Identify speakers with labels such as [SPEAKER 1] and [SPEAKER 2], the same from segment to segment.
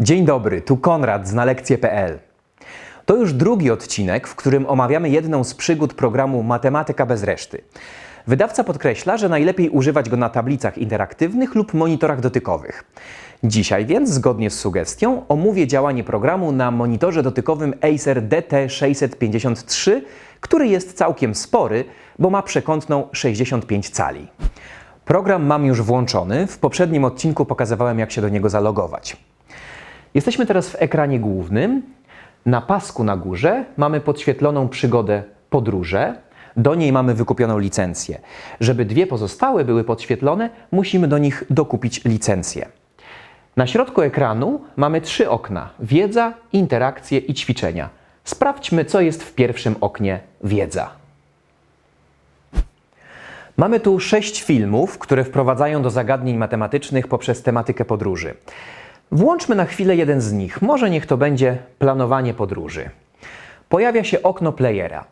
[SPEAKER 1] Dzień dobry, tu Konrad z nalekcje.pl. To już drugi odcinek, w którym omawiamy jedną z przygód programu Matematyka bez reszty. Wydawca podkreśla, że najlepiej używać go na tablicach interaktywnych lub monitorach dotykowych. Dzisiaj więc, zgodnie z sugestią, omówię działanie programu na monitorze dotykowym Acer DT653, który jest całkiem spory, bo ma przekątną 65 cali. Program mam już włączony. W poprzednim odcinku pokazywałem, jak się do niego zalogować. Jesteśmy teraz w ekranie głównym. Na pasku na górze mamy podświetloną przygodę podróże. Do niej mamy wykupioną licencję. Żeby dwie pozostałe były podświetlone, musimy do nich dokupić licencję. Na środku ekranu mamy trzy okna: wiedza, interakcje i ćwiczenia. Sprawdźmy, co jest w pierwszym oknie wiedza. Mamy tu sześć filmów, które wprowadzają do zagadnień matematycznych poprzez tematykę podróży. Włączmy na chwilę jeden z nich. Może niech to będzie planowanie podróży. Pojawia się okno playera.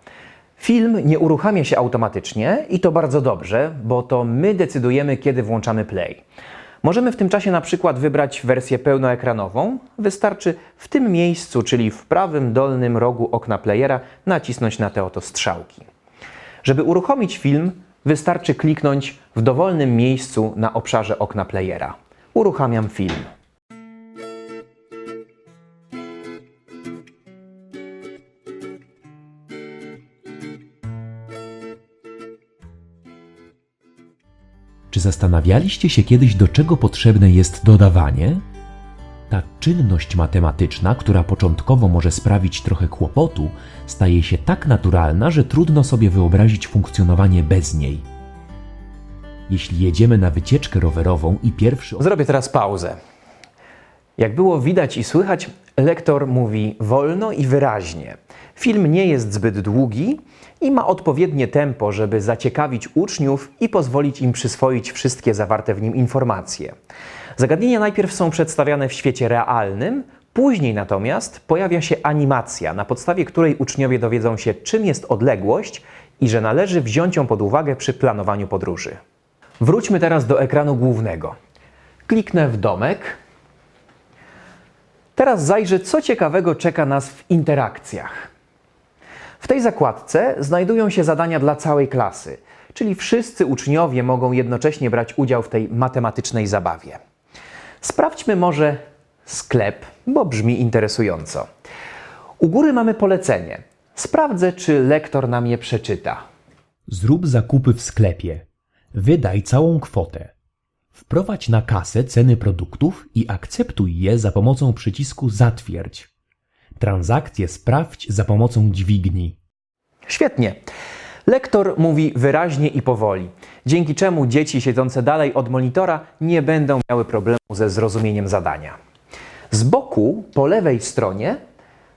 [SPEAKER 1] Film nie uruchamia się automatycznie i to bardzo dobrze, bo to my decydujemy, kiedy włączamy play. Możemy w tym czasie na przykład wybrać wersję pełnoekranową. Wystarczy w tym miejscu, czyli w prawym dolnym rogu okna playera, nacisnąć na te oto strzałki. Żeby uruchomić film, wystarczy kliknąć w dowolnym miejscu na obszarze okna playera. Uruchamiam film.
[SPEAKER 2] Czy zastanawialiście się kiedyś, do czego potrzebne jest dodawanie? Ta czynność matematyczna, która początkowo może sprawić trochę kłopotu, staje się tak naturalna, że trudno sobie wyobrazić funkcjonowanie bez niej. Jeśli jedziemy na wycieczkę rowerową i pierwszy
[SPEAKER 1] Zrobię teraz pauzę. Jak było widać i słychać, lektor mówi wolno i wyraźnie. Film nie jest zbyt długi i ma odpowiednie tempo, żeby zaciekawić uczniów i pozwolić im przyswoić wszystkie zawarte w nim informacje. Zagadnienia najpierw są przedstawiane w świecie realnym, później natomiast pojawia się animacja, na podstawie której uczniowie dowiedzą się, czym jest odległość i że należy wziąć ją pod uwagę przy planowaniu podróży. Wróćmy teraz do ekranu głównego. Kliknę w domek. Teraz zajrzę, co ciekawego czeka nas w interakcjach. W tej zakładce znajdują się zadania dla całej klasy, czyli wszyscy uczniowie mogą jednocześnie brać udział w tej matematycznej zabawie. Sprawdźmy może sklep, bo brzmi interesująco. U góry mamy polecenie. Sprawdzę, czy lektor nam je przeczyta.
[SPEAKER 2] Zrób zakupy w sklepie. Wydaj całą kwotę. Wprowadź na kasę ceny produktów i akceptuj je za pomocą przycisku Zatwierdź. Transakcje sprawdź za pomocą dźwigni.
[SPEAKER 1] Świetnie. Lektor mówi wyraźnie i powoli, dzięki czemu dzieci siedzące dalej od monitora nie będą miały problemu ze zrozumieniem zadania. Z boku, po lewej stronie,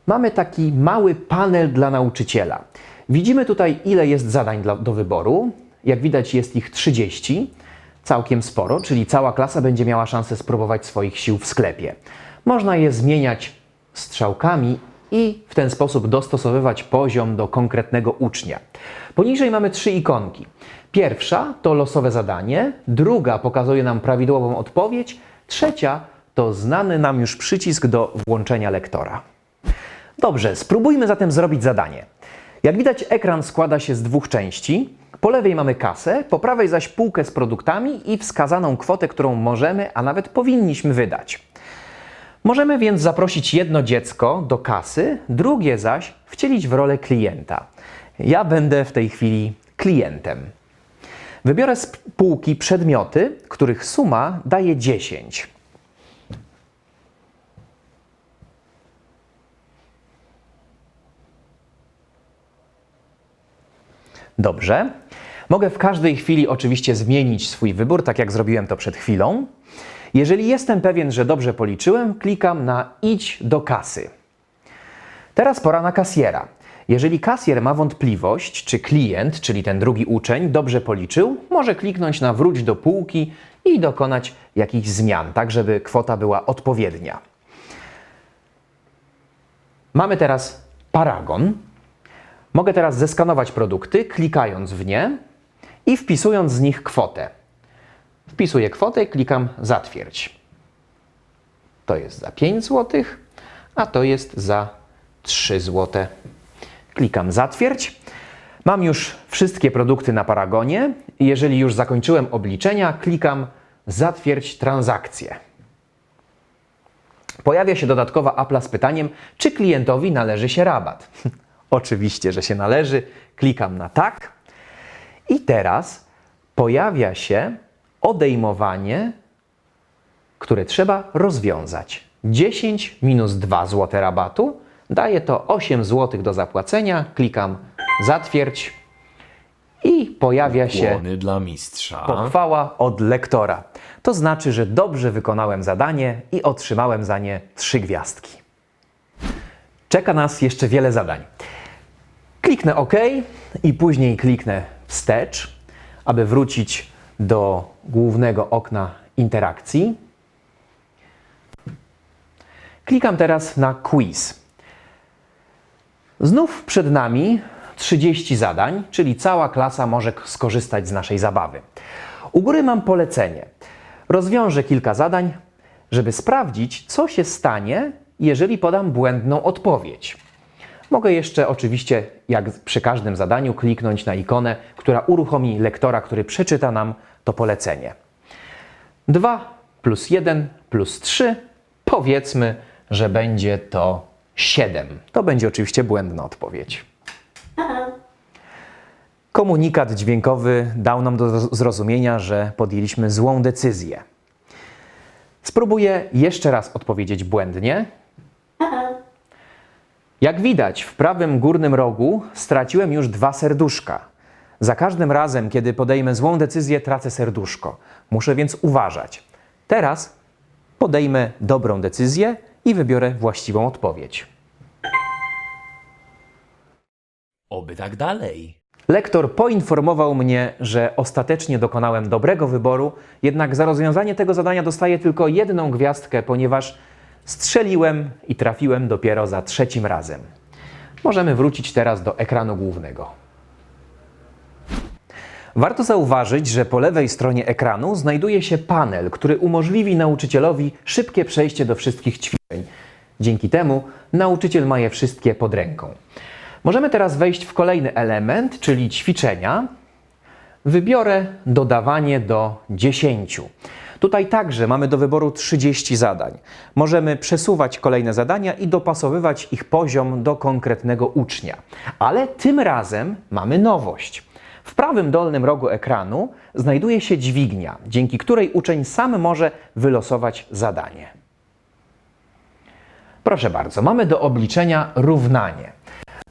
[SPEAKER 1] mamy taki mały panel dla nauczyciela. Widzimy tutaj, ile jest zadań dla, do wyboru. Jak widać, jest ich 30, całkiem sporo, czyli cała klasa będzie miała szansę spróbować swoich sił w sklepie. Można je zmieniać strzałkami i w ten sposób dostosowywać poziom do konkretnego ucznia. Poniżej mamy trzy ikonki. Pierwsza to losowe zadanie, druga pokazuje nam prawidłową odpowiedź, trzecia to znany nam już przycisk do włączenia lektora. Dobrze, spróbujmy zatem zrobić zadanie. Jak widać, ekran składa się z dwóch części. Po lewej mamy kasę, po prawej zaś półkę z produktami i wskazaną kwotę, którą możemy, a nawet powinniśmy wydać. Możemy więc zaprosić jedno dziecko do kasy, drugie zaś wcielić w rolę klienta. Ja będę w tej chwili klientem. Wybiorę z półki przedmioty, których suma daje 10. Dobrze. Mogę w każdej chwili oczywiście zmienić swój wybór, tak jak zrobiłem to przed chwilą. Jeżeli jestem pewien, że dobrze policzyłem, klikam na idź do kasy. Teraz pora na kasjera. Jeżeli kasjer ma wątpliwość, czy klient, czyli ten drugi uczeń, dobrze policzył, może kliknąć na wróć do półki i dokonać jakichś zmian, tak żeby kwota była odpowiednia. Mamy teraz paragon. Mogę teraz zeskanować produkty, klikając w nie i wpisując z nich kwotę. Wpisuję kwotę i klikam zatwierdź. to jest za 5 zł, a to jest za 3 zł. Klikam zatwierdź. Mam już wszystkie produkty na paragonie. Jeżeli już zakończyłem obliczenia, klikam zatwierdź transakcję. Pojawia się dodatkowa apla z pytaniem, czy klientowi należy się rabat. Oczywiście, że się należy. Klikam na tak. I teraz pojawia się odejmowanie, które trzeba rozwiązać. 10 minus 2 zł rabatu daje to 8 zł do zapłacenia. Klikam zatwierdź i pojawia się
[SPEAKER 2] Kłony dla mistrza.
[SPEAKER 1] pochwała od lektora. To znaczy, że dobrze wykonałem zadanie i otrzymałem za nie trzy gwiazdki. Czeka nas jeszcze wiele zadań. Kliknę OK i później kliknę wstecz, aby wrócić do głównego okna interakcji. Klikam teraz na quiz. Znów przed nami 30 zadań, czyli cała klasa może skorzystać z naszej zabawy. U góry mam polecenie. Rozwiążę kilka zadań, żeby sprawdzić, co się stanie, jeżeli podam błędną odpowiedź. Mogę jeszcze oczywiście, jak przy każdym zadaniu, kliknąć na ikonę, która uruchomi lektora, który przeczyta nam to polecenie. 2 plus 1 plus 3, powiedzmy, że będzie to 7. To będzie oczywiście błędna odpowiedź. Komunikat dźwiękowy dał nam do zrozumienia, że podjęliśmy złą decyzję. Spróbuję jeszcze raz odpowiedzieć błędnie. Jak widać, w prawym górnym rogu straciłem już dwa serduszka. Za każdym razem, kiedy podejmę złą decyzję, tracę serduszko. Muszę więc uważać. Teraz podejmę dobrą decyzję i wybiorę właściwą odpowiedź.
[SPEAKER 2] Oby tak dalej.
[SPEAKER 1] Lektor poinformował mnie, że ostatecznie dokonałem dobrego wyboru, jednak za rozwiązanie tego zadania dostaję tylko jedną gwiazdkę, ponieważ strzeliłem i trafiłem dopiero za trzecim razem. Możemy wrócić teraz do ekranu głównego. Warto zauważyć, że po lewej stronie ekranu znajduje się panel, który umożliwi nauczycielowi szybkie przejście do wszystkich ćwiczeń. Dzięki temu nauczyciel ma je wszystkie pod ręką. Możemy teraz wejść w kolejny element, czyli ćwiczenia. Wybiorę dodawanie do 10. Tutaj także mamy do wyboru 30 zadań. Możemy przesuwać kolejne zadania i dopasowywać ich poziom do konkretnego ucznia. Ale tym razem mamy nowość. W prawym dolnym rogu ekranu znajduje się dźwignia, dzięki której uczeń sam może wylosować zadanie. Proszę bardzo, mamy do obliczenia równanie.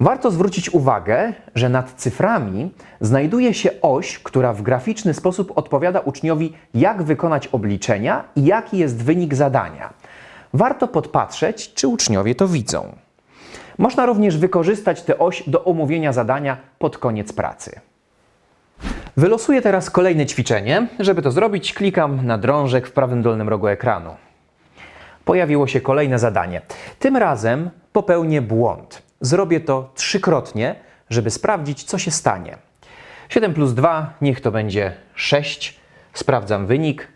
[SPEAKER 1] Warto zwrócić uwagę, że nad cyframi znajduje się oś, która w graficzny sposób odpowiada uczniowi, jak wykonać obliczenia i jaki jest wynik zadania. Warto podpatrzeć, czy uczniowie to widzą. Można również wykorzystać tę oś do omówienia zadania pod koniec pracy. Wylosuję teraz kolejne ćwiczenie. Żeby to zrobić, klikam na drążek w prawym dolnym rogu ekranu. Pojawiło się kolejne zadanie. Tym razem popełnię błąd. Zrobię to trzykrotnie, żeby sprawdzić, co się stanie. 7 plus 2, niech to będzie 6. Sprawdzam wynik.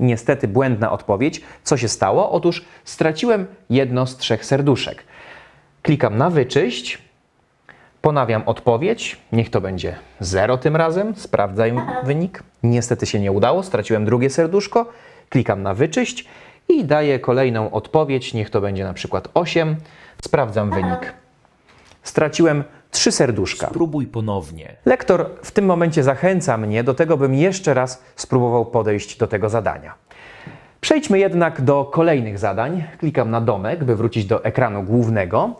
[SPEAKER 1] Niestety błędna odpowiedź. Co się stało? Otóż straciłem jedno z trzech serduszek. Klikam na wyczyść. Ponawiam odpowiedź. Niech to będzie 0 tym razem. Sprawdzaj wynik. Niestety się nie udało. Straciłem drugie serduszko. Klikam na wyczyść i daję kolejną odpowiedź. Niech to będzie na przykład 8. Sprawdzam wynik. Straciłem trzy serduszka.
[SPEAKER 2] Spróbuj ponownie.
[SPEAKER 1] Lektor w tym momencie zachęca mnie do tego, bym jeszcze raz spróbował podejść do tego zadania. Przejdźmy jednak do kolejnych zadań. Klikam na domek, by wrócić do ekranu głównego.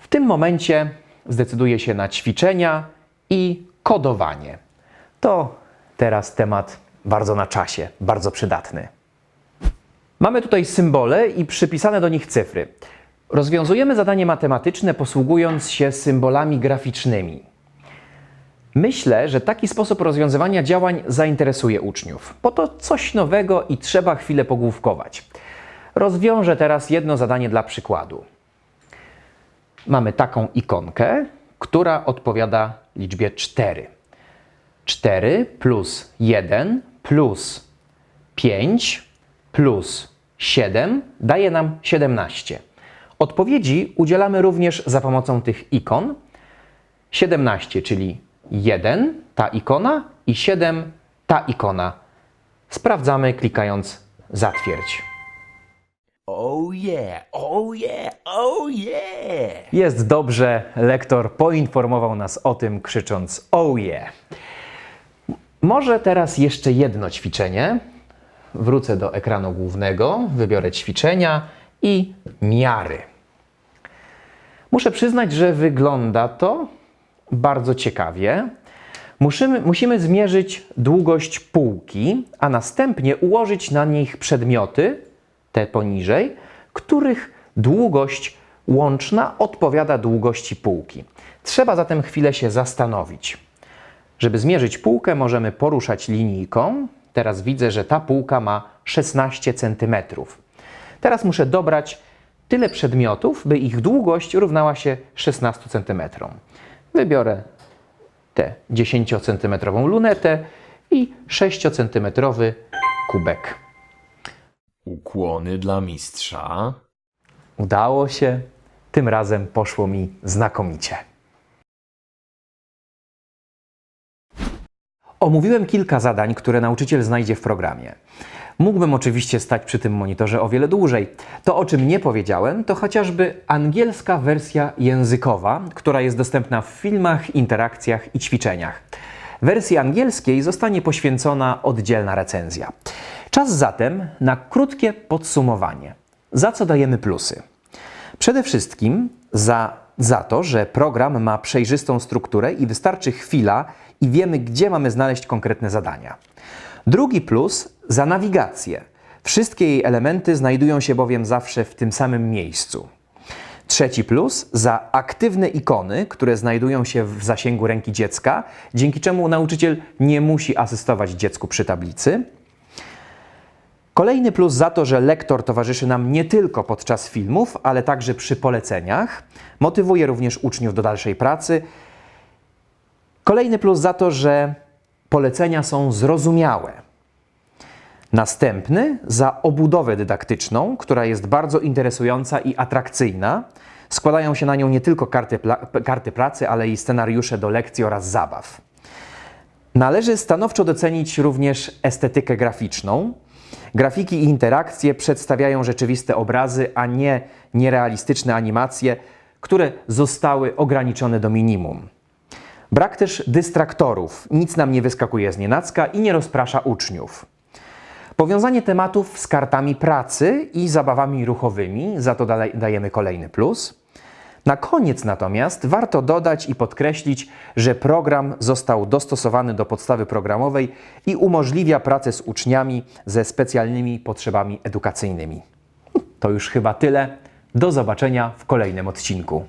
[SPEAKER 1] W tym momencie zdecyduję się na ćwiczenia i kodowanie. To teraz temat bardzo na czasie, bardzo przydatny. Mamy tutaj symbole i przypisane do nich cyfry. Rozwiązujemy zadanie matematyczne posługując się symbolami graficznymi. Myślę, że taki sposób rozwiązywania działań zainteresuje uczniów, bo to coś nowego i trzeba chwilę pogłówkować. Rozwiążę teraz jedno zadanie dla przykładu. Mamy taką ikonkę, która odpowiada liczbie 4. 4 plus 1 plus 5 plus 7 daje nam 17. Odpowiedzi udzielamy również za pomocą tych ikon. 17, czyli 1, ta ikona i 7, ta ikona. Sprawdzamy klikając zatwierdź.
[SPEAKER 2] Oh yeah, oh yeah, oh yeah!
[SPEAKER 1] Jest dobrze, lektor poinformował nas o tym krzycząc oh yeah. Może teraz jeszcze jedno ćwiczenie. Wrócę do ekranu głównego, wybiorę ćwiczenia i miary. Muszę przyznać, że wygląda to bardzo ciekawie. Musimy, musimy zmierzyć długość półki, a następnie ułożyć na nich przedmioty, te poniżej, których długość łączna odpowiada długości półki. Trzeba zatem chwilę się zastanowić. Żeby zmierzyć półkę, możemy poruszać linijką. Teraz widzę, że ta półka ma 16 cm. Teraz muszę dobrać tyle przedmiotów, by ich długość równała się 16 cm. Wybiorę tę 10 cm lunetę i 6 cm kubek.
[SPEAKER 2] Ukłony dla mistrza.
[SPEAKER 1] Udało się. Tym razem poszło mi znakomicie. Omówiłem kilka zadań, które nauczyciel znajdzie w programie. Mógłbym oczywiście stać przy tym monitorze o wiele dłużej. To, o czym nie powiedziałem, to chociażby angielska wersja językowa, która jest dostępna w filmach, interakcjach i ćwiczeniach. Wersji angielskiej zostanie poświęcona oddzielna recenzja. Czas zatem na krótkie podsumowanie. Za co dajemy plusy? Przede wszystkim za, za to, że program ma przejrzystą strukturę i wystarczy chwila i wiemy, gdzie mamy znaleźć konkretne zadania. Drugi plus za nawigację. Wszystkie jej elementy znajdują się bowiem zawsze w tym samym miejscu. Trzeci plus za aktywne ikony, które znajdują się w zasięgu ręki dziecka, dzięki czemu nauczyciel nie musi asystować dziecku przy tablicy. Kolejny plus za to, że lektor towarzyszy nam nie tylko podczas filmów, ale także przy poleceniach. Motywuje również uczniów do dalszej pracy. Kolejny plus za to, że polecenia są zrozumiałe. Następny za obudowę dydaktyczną, która jest bardzo interesująca i atrakcyjna. Składają się na nią nie tylko karty, karty pracy, ale i scenariusze do lekcji oraz zabaw. Należy stanowczo docenić również estetykę graficzną. Grafiki i interakcje przedstawiają rzeczywiste obrazy, a nie nierealistyczne animacje, które zostały ograniczone do minimum. Brak też dystraktorów, nic nam nie wyskakuje z nienacka i nie rozprasza uczniów. Powiązanie tematów z kartami pracy i zabawami ruchowymi, za to dajemy kolejny plus. Na koniec natomiast warto dodać i podkreślić, że program został dostosowany do podstawy programowej i umożliwia pracę z uczniami ze specjalnymi potrzebami edukacyjnymi. To już chyba tyle. Do zobaczenia w kolejnym odcinku.